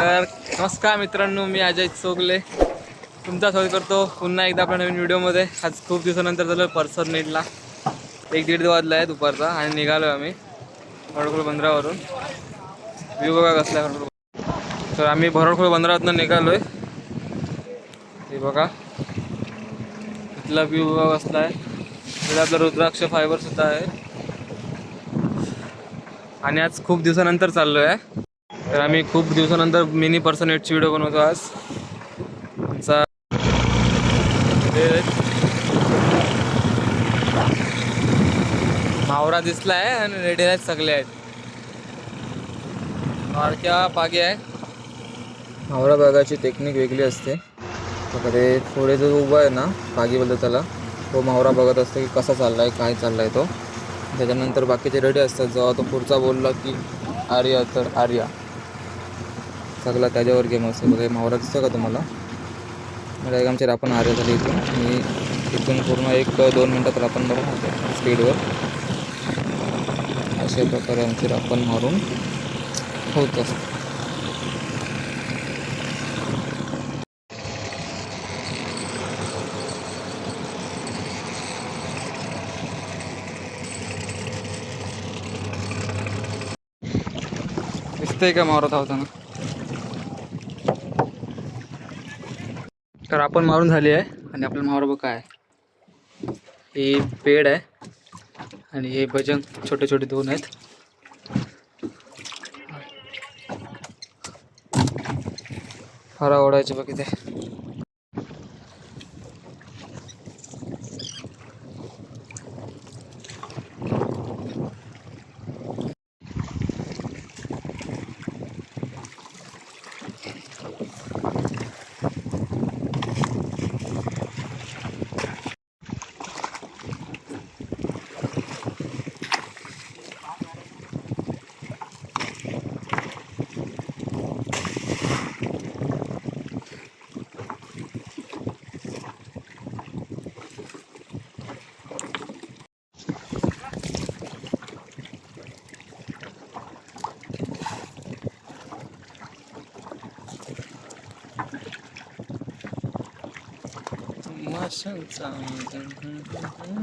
तर नमस्कार मित्रांनो मी अजय चोगले. तुमचा स्वागत करतो पुन्हा एकदा आपल्या नवीन व्हिडिओमध्ये. आज खूप दिवसानंतर झालं पर्सन नीटला. एक दीड वाजला आहे दुपारचा आणि निघालो आम्ही भरडखोल बंदरावरून. व्ह्यू बघा कसला आहे तर आम्ही भरडखोल बंदरातनं निघालो आहे हे बघा. इथला व्ह्यू बघा कसला आहे. इकडे आपला रुद्राक्ष फायबर सुद्धा आहे. आणि आज खूप दिवसानंतर चाललो आहे तर आम्ही खूप दिवसानंतर मिनी पर्सन एटची व्हिडिओ बनवतो आज. आमचा मावरा दिसला आहे आणि रेडी आहेत सगळे आहेत. मारक्या पागे आहे. मावरा बघायची टेक्निक वेगळी असते. बघा ते पुढे जो उभा आहे ना पागी बोलतो त्याला तो मावरा बघत असतो की कसा चाललाय काय चाललाय तो. त्याच्यानंतर बाकीचे रेडी असतात. जेव्हा तो पुढचा बोलला की आर्या तर आर्या. सगळा त्याच्यावर गेम असतो. बघा हे मावरा दिसतो का तुम्हाला? मला एक आमच्या आपण आर्या झाली इथून. मी इथून पूर्ण एक दोन मिनटात आपण मारून होतो स्पीडवर. अशा प्रकारे आमचे रापण मारून होत असतं. दिसतंय का मारत धावताना? तर आपण मारून झाली आहे आणि आपलं मावरा बघ काय. हे पेड आहे आणि हे भजन छोटे छोटे दोन आहेत. हरा ओढायचे बघ इथे माशांचा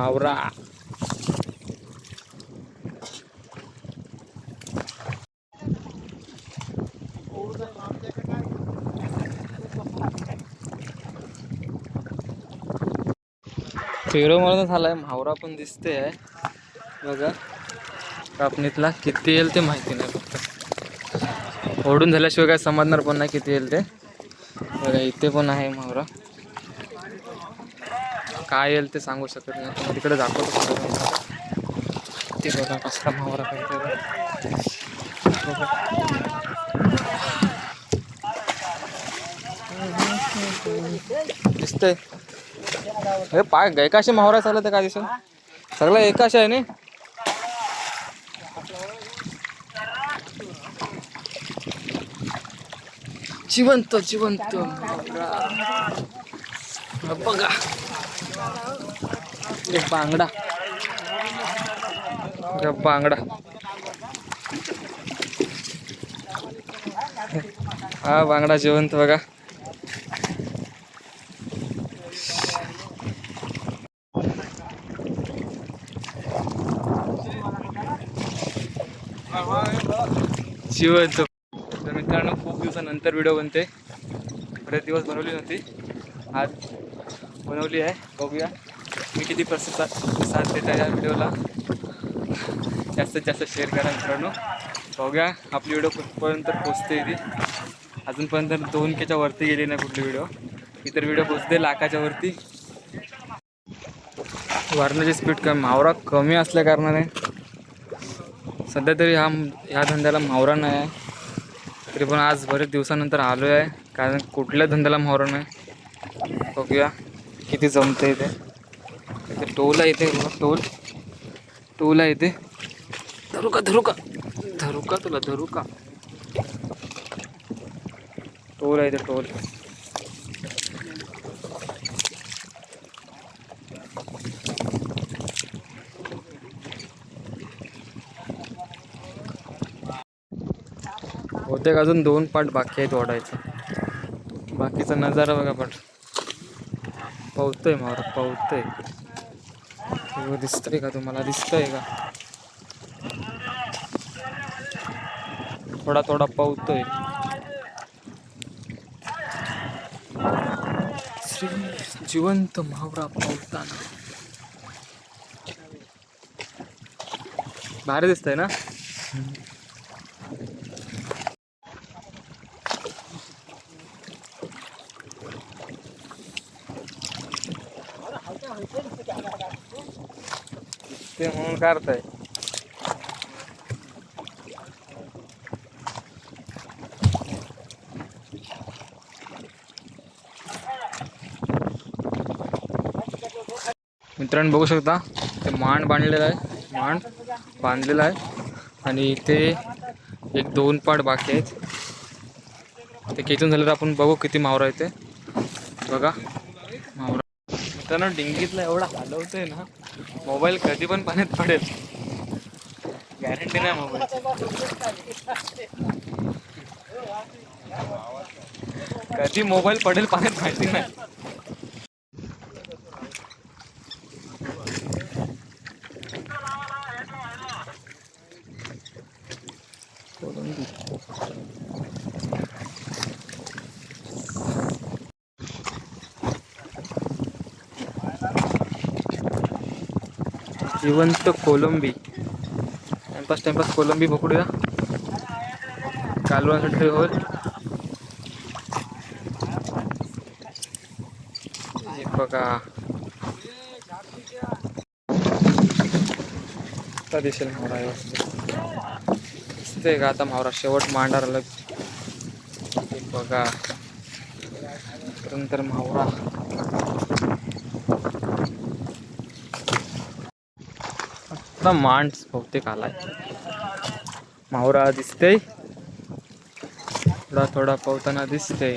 मावरा फेरो मारून झालाय मावरा पण दिसते आहे बघा कापणीतला किती येईल ते माहिती नाही फक्त. ओढून झाल्याशिवाय काय समजणार पण नाही किती येईल ते. बघा इथे पण आहे मावरा काय येईल ते सांगू शकत नाही. तिकडे दाखवतो ते बघा कसला मावरा काहीतरी बघा. दिसतंय. पाय एकाशे मावरा चालत आहे का दिसून? सगळं एकाशी आहे ना? जिवंत जिवंत बघा. बांगडा. एक बांगडा. हा बांगडा जिवंत बघा. जिवंत. तर मित्रांनो खूप दिवसानंतर व्हिडिओ बनते बरेच दिवस बनवली नव्हती. आज बनवली आहे. बघूया. मी किती प्रतिसाद साथ देता या व्हिडिओला? जास्तीत जास्त शेअर करा मित्रांनो. बघूया आपली व्हिडिओ कुठपर्यंत पोचते ती. अजूनपर्यंत दोन केच्या वरती गेली नाही कुठली व्हिडिओ इतर व्हिडिओ पोचते लाखाच्या वरती. वारण्याची स्पीड कमी मावरा कमी असल्या कारणाने. सध्या तरी हा ह्या धंद्याला मावरा नाही आहे. तरी पण आज बरेच दिवसानंतर आलो आहे. कारण कुठल्या धंद्याला मावरा नाही. बघूया किती जमते ते. इथे टोल येते इथे टोल. टोल आहे इथे. धरू का धरू का धरू का तुला धरू का टोल आहे ते टोल. बहुतेक अजून दोन पार्ट बाकी आहेत ओढायचे. बाकीचा नजारा बघा पण. पावतोय मारा पावतोय. हो, दिसतंय का तुम्हाला? दिसतंय का? थोडा थोडा पावतोय. श्री जिवंत मावरा पावताना. भारी दिसतंय ना? ते म्हणून काढताय. मित्रांनो बघू शकता ते मांड बांधलेलं आहे मांड बांधलेलं आहे. आणि इथे एक दोन पाट बाकी आहेत. ते खेचून तर आपण बघू किती मावरा आहे ते. बघा मावरा. मित्रांनो डिंगीतला एवढा हलवतोय ना मोबाईल कधी पण पाण्यात पडेल. गॅरंटी नाही मोबाईल कधी मोबाईल पडेल पाण्यात माहिती नाही. जिवंत कोलंबी. टाइमपास टाइमपास कोलंबी पकडूया. कालवासाठी होईल बघा. आता दिसेल मावरा व्यवस्थित. दिसतंय का आता मावरा शेवट मांडार आलं. बघा. नंतर मावरा आता मांड बहुतेक आलाय. मावरा दिसते थोडा थोडा पवताना दिसते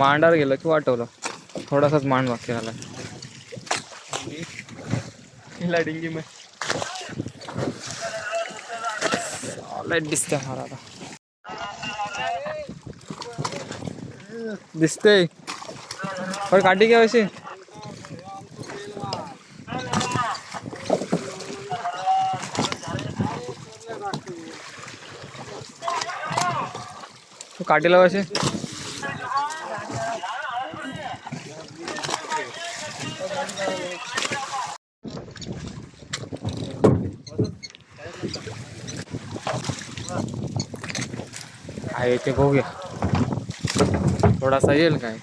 मांडार गेलं की वाटवलं. थोडासाच मांड बाकी झाला हिला डिंगी मग लाइट दिसते मला आता. दिसते पण काठी घ्या अशी. तू काठी लाव अशी बघूया. थोडासा येईल काय?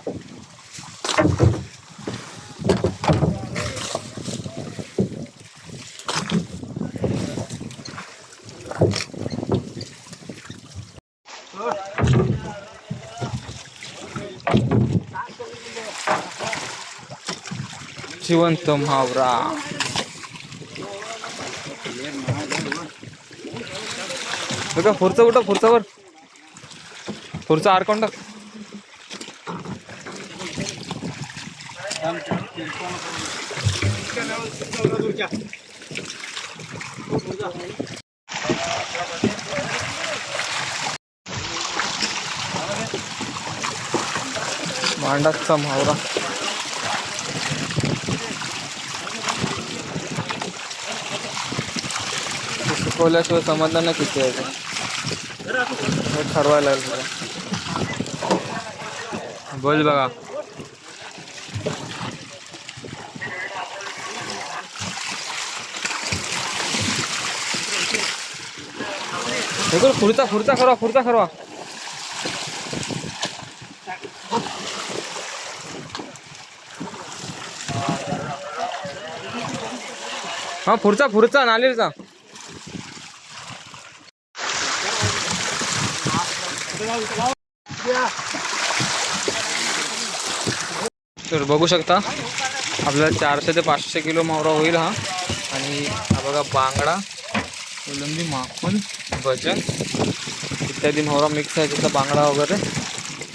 जिवंत म्हावरा. बघा पुढचं उठा पुढचं वर पुढचं आरकोंड मांडाचा म्हावरा. शिकवल्याशिवाय समाधान समजलं नाही किती आहे हे ठरवायला लागेल बोल बघा. खुर्चा खुर्चा खरवा खुर्चा खरवा हा पुढचा पुढचा नालेरचा. तर बघू शकता आपल्याला चारशे ते पाचशे किलो मावरा होईल हा. आणि हा बघा बांगडा कोलंबी माखून भजन इत्यादी मोहरा मिक्स आहे त्याचा बांगडा वगैरे.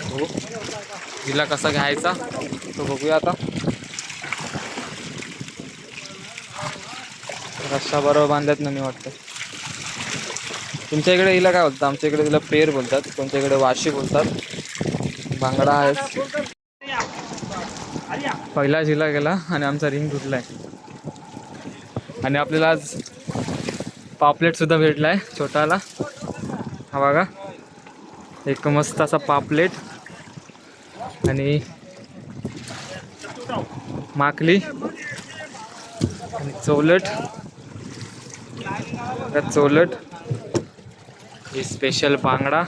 हो. हिला कसा घ्यायचा तो बघूया आता. रस्सा बरोबर बांधत नाही वाटतं. तुमच्या इकडे हिला काय बोलतात? आमच्या इकडे तिला पेर बोलतात तुमच्या इकडे वाशी बोलतात. बांगडा आहे. पहिला जिल्हा गेला आणि आमचा रिंग तुटलाय. आणि आपल्याला आज पापलेट सुद्धा भेटलाय छोटाला. हा बघा. एक मस्त असा पापलेट. आणि माकली. आणि चोलट. त्या चोलट. ही स्पेशल बांगडा.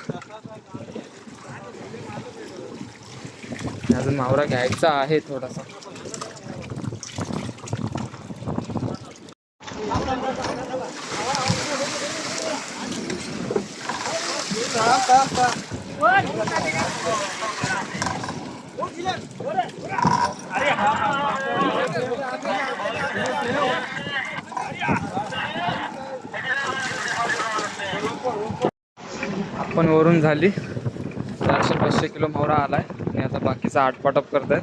अजून मावरा घ्यायचा आहे थोडासा. पण वरून झाली. चारशे पाचशे किलो मोहरा आलाय. आणि आता बाकीचा आटपाटप करताय